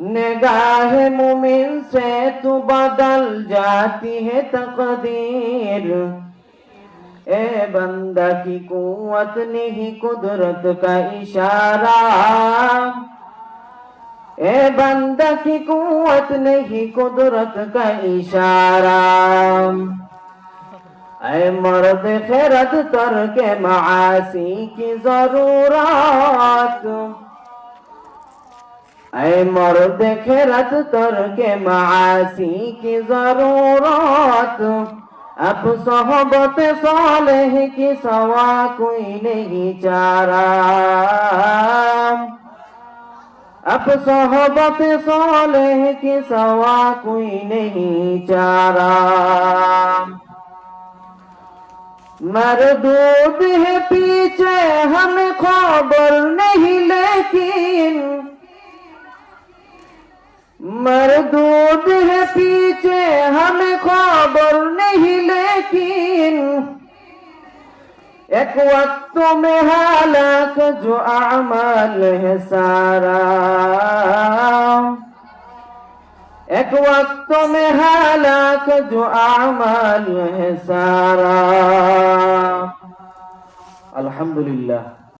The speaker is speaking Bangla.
نگاہ مومن سے تو بدل جاتی ہے تقدیر اے بندہ کی قوت نہیں قدرت کا اشارہ اے بندہ کی قوت نہیں قدرت کا اشارہ اے مرد خیرت تر کے معاصی کی ضرورت ऐ मर्द खैरत तर के मासी की ज़रूरत। अब सोहबत सालेह की सवा कोई नहीं चारा। अब सोहबत सालेह की सवा कोई नहीं चारा। मरदूद है पीछे, हमें खबर এক তুমি হালাক জো আমাল হে এক ওয়াক্ত মে হালাক জো আমাল হে সারা আলহামদুলিল্লাহ